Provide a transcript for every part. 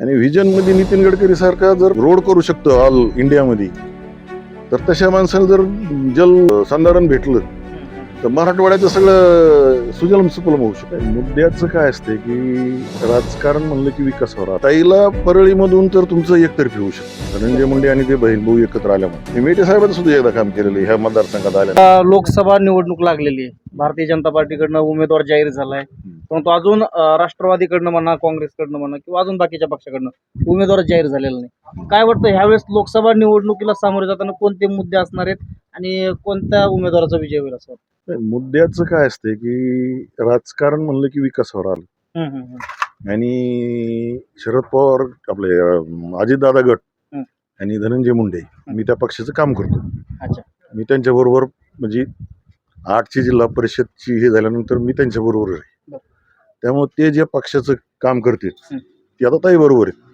आणि व्हिजनमध्ये नितीन गडकरी सारखा जर रोड करू शकतो ऑल इंडियामध्ये तर तशा माणसाला जर जल संधारण भेटलं तर मराठवाड्याचं सगळं सुजलम सुफलम होऊ शकतं. मुद्द्याचं काय असते की राजकारण म्हणलं की विकास व्हावा. ताईला परळीमधून तर तुमचं एकतर्फी होऊ शकतं. धनंजय मुंडे आणि ते बहीण भाऊ एकत्र आल्यामुळे. मी मेटे साहेबांचं सुद्धा एकदा काम केलेलं आहे. ह्या मतदारसंघात आल्या लोकसभा निवडणूक लागलेली आहे. भारतीय जनता पार्टीकडनं उमेदवार जाहीर झालाय. परंतु अजून राष्ट्रवादीकडनं म्हणा काँग्रेसकडनं म्हणा किंवा अजून बाकीच्या पक्षाकडनं उमेदवार जाहीर झालेला नाही काय वाटतं ह्यावेळेस लोकसभा निवडणुकीला सामोरे जाताना कोणते मुद्दे असणार आहेत आणि कोणत्या उमेदवाराचा विजय होईल असं वाटतं? मुद्द्याचं काय असते की राजकारण म्हणलं की विकास व्हावा हम्म, हम्म, हम्म. आणि शरद पवार आपले अजितदादा गट. आणि धनंजय मुंडे मी त्या पक्षाचं काम करतो अच्छा मी त्यांच्याबरोबर म्हणजे आठची जिल्हा परिषदची हे झाल्यानंतर मी त्यांच्याबरोबर आहे. त्यामुळे ते जे पक्षाचं काम करतील. ते आता ताई बरोबर आहे.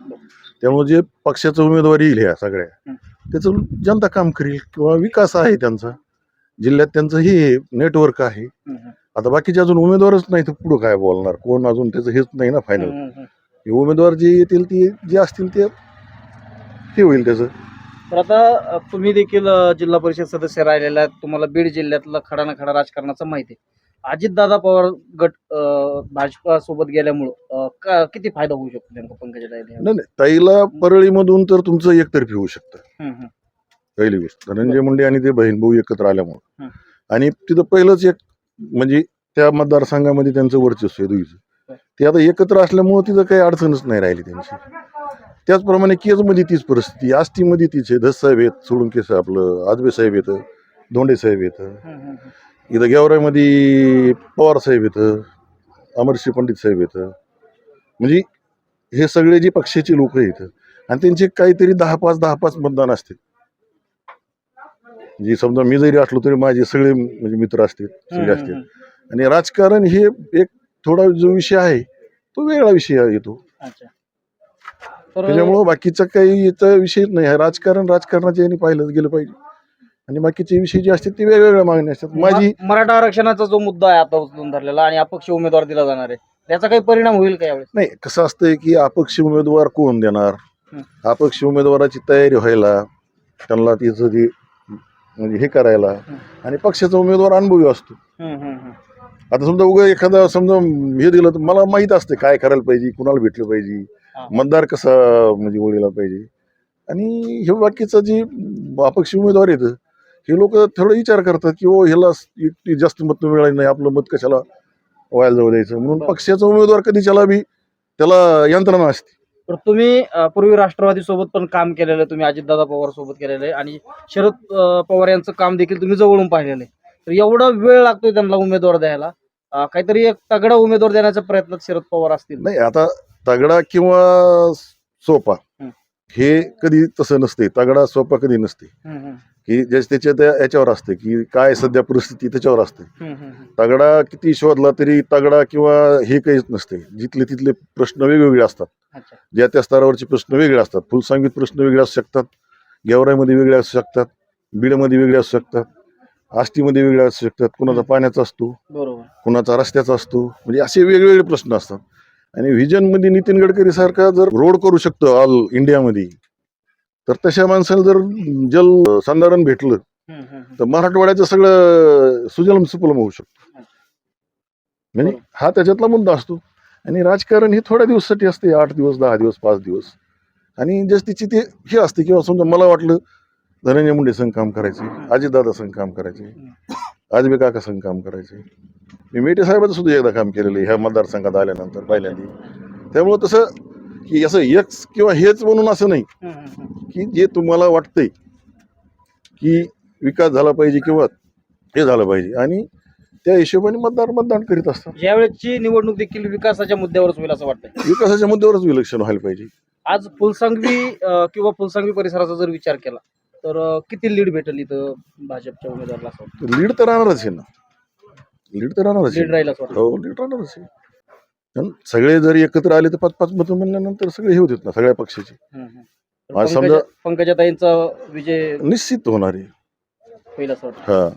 त्यामुळे जे पक्षाचं उमेदवार येईल ह्या सगळ्या. त्याचं जनता काम करेल किंवा विकास आहे त्यांचा जिल्ह्यात त्यांचं हे नेटवर्क आहे. आता बाकीचे अजून उमेदवारच नाही तर पुढं काय बोलणार कोण अजून त्याचं हेच नाही ना फायनल. हे उमेदवार जे येतील ते जे असतील ते हे होईल त्याचं तर आता तुम्ही देखील जिल्हा परिषद सदस्य राहिलेला तुम्हाला बीड जिल्ह्यातला खडा ना खडा राजकारणाचं माहिती आहे अजितदादा पवार गट भाजपा सोबत गेल्यामुळं का- किती फायदा होऊ शकतो नेमका पंकजा? नाही नाही ताईला परळीमधून तर तुमचं एकतर्फी होऊ शकतं. पहिली गोष्ट धनंजय मुंडे आणि ते बहीण भाऊ एकत्र आल्यामुळे. आणि तिथं पहिलंच एक म्हणजे त्या मतदारसंघामध्ये त्यांचं वर्चस्व आहे दुईचं. ते आता एकत्र असल्यामुळे तिथं काही अडचणच नाही राहिली त्यांची त्याचप्रमाणे केजमध्ये तीच परिस्थिती आष्टीमध्ये तीच आहे धस साहेब आहेत सोळुंके साहेब आपलं आजबे साहेब येतं धोंडे साहेब येतं. इथं गेवराईमध्ये पवार साहेब येतं अमरशी पंडित साहेब येतं. म्हणजे हे सगळे जे पक्षाचे लोक इथं आणि त्यांचे काहीतरी दहा पाच दहा पाच मतदान असते. जे समजा मी जरी असलो तरी माझे सगळे म्हणजे मित्र असतील सगळे असतील. आणि राजकारण हे एक थोडा जो विषय आहे तो वेगळा विषय येतो. त्याच्यामुळं बाकीचा काही याचा विषयच नाही. आहे राजकारण राजकारणाच्या याने पाहिलं गेलं पाहिजे. आणि बाकीचे विषय जे असतात ते वेगवेगळ्या मागण्या असतात माझी म- मराठा आरक्षणाचा जो मुद्दा आहे आता उचलून धरलेला आणि अपक्ष उमेदवार दिला जाणार आहे त्याचा काही परिणाम होईल का यावेळेस नाही कसं असतंय की अपक्ष उमेदवार कोण देणार. अपक्ष उमेदवाराची तयारी व्हायला त्यांना तिचं ती म्हणजे हे करायला. आणि पक्षाचा उमेदवार अनुभवी असतो हम्म, हम्म, हम्म. आता समजा उगा एखादा समजा हे दिलं तर मला माहीत असते काय करायला पाहिजे कुणाला भेटलं पाहिजे. मतदार कसा म्हणजे ओळीला पाहिजे आणि हे बाकीचं जे अपक्ष उमेदवार येतं हे लोक थोडं विचार करतात की ओ ह्याला जास्त मत मिळाली नाही आपलं मत कशाला व्हायला जाऊ द्यायचं? म्हणून. पक्षाचा उमेदवार कधी त्याला बी त्याला यंत्रणा असते. तर तुम्ही पूर्वी राष्ट्रवादी सोबत पण काम केलेलं आहे तुम्ही अजितदादा पवार सोबत केलेलं आहे आणि शरद पवार यांचं काम देखील तुम्ही जवळून पाहिलेलं आहे. तर एवढा वेळ लागतोय त्यांना उमेदवार द्यायला. काहीतरी एक तगडा उमेदवार देण्याच्या प्रयत्नात शरद पवार असतील. नाही आता तगडा किंवा सोपा. हं. कधी तसं नसते तगडा सोपा कधी नसते. की ज्याच्या त्याच्या त्या याच्यावर असते की काय सध्या परिस्थिती त्याच्यावर असते. तगडा किती शोधला तरी तगडा किंवा हे काहीच नसते. जिथले तिथले प्रश्न वेगवेगळे असतात. ज्या त्या स्तरावरचे प्रश्न वेगळे असतात. फुलसांगीत प्रश्न वेगळे असू शकतात. गेवराईमध्ये वेगळे असू शकतात. बीडमध्ये वेगळे असू शकतात. आष्टीमध्ये वेगळे असू शकतात. कुणाचा पाण्याचा असतो. कुणाचा रस्त्याचा असतो. म्हणजे असे वेगवेगळे प्रश्न असतात. आणि व्हिजनमध्ये नितीन गडकरी सारखा जर रोड करू शकतो ऑल इंडियामध्ये तर तशा माणसाला जर जल संधारण भेटलं. तर मराठवाड्याचं सगळं सुजलम सुफलम होऊ शकतं. म्हणजे. हा त्याच्यातला मुद्दा असतो. आणि राजकारण हे थोड्या दिवसासाठी असते आठ दिवस दहा दिवस पाच दिवस. आणि जस तिची ते हे असते किंवा समजा मला वाटलं धनंजय मुंडे संघ काम करायचे अजितदादा संघ काम करायचे. आजबे काका संघ काम करायचे मी मेटे साहेबाचं सुद्धा एकदा काम केलेलं आहे ह्या मतदारसंघात आल्यानंतर पहिल्यांदा. त्यामुळं तसं की असं एकच किंवा हेच म्हणून असं नाही. की जे तुम्हाला वाटतंय की विकास झाला पाहिजे किंवा हे झालं पाहिजे. आणि त्या हिशोबाने मतदार मतदान करीत असतात. यावेळेची निवडणूक देखील विकासाच्या मुद्द्यावरच होईल असं वाटतंय. विकासाच्या मुद्द्यावरच विलक्षण व्हायला पाहिजे. आज फुलसंगवी किंवा फुलसंगवी परिसराचा जर विचार केला तर किती लीड भेटेल इथं भाजपच्या उमेदवाराला असं वाटतं? लीड तर राहणारच आहे ना. लीड तर राहणारच लीड आहे राहील असं वाटतं. हो लीड राहणारच आहे. सगळे जर एकत्र आले तर पाच पाच मतं म्हणल्यानंतर सगळे हे होतात ना सगळ्या पक्षाचे. हम्म, हम्म. तर आज पंकजा- समजा- पंकजाताईंचा विजय निश्चित होणार आहे. होईल असं वाटतं. हा.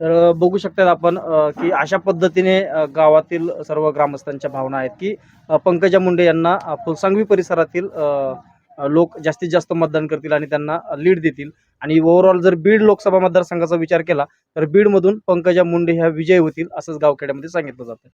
तर बघू शकतात आपण अ, की अशा पद्धतीने अ, गावातील सर्व ग्रामस्थांच्या भावना आहेत की अ, पंकजा मुंडे यांना अ, फुलसांगवी परिसरातील अ, लोक जास्तीत जास्त मतदान करतील आणि त्यांना लीड देतील. आणि ओव्हरऑल जर बीड लोकसभा मतदारसंघाचा विचार केला तर बीडमधून पंकजा मुंडे ह्या विजय होतील असंच गावखेड्यामध्ये सांगितलं जातं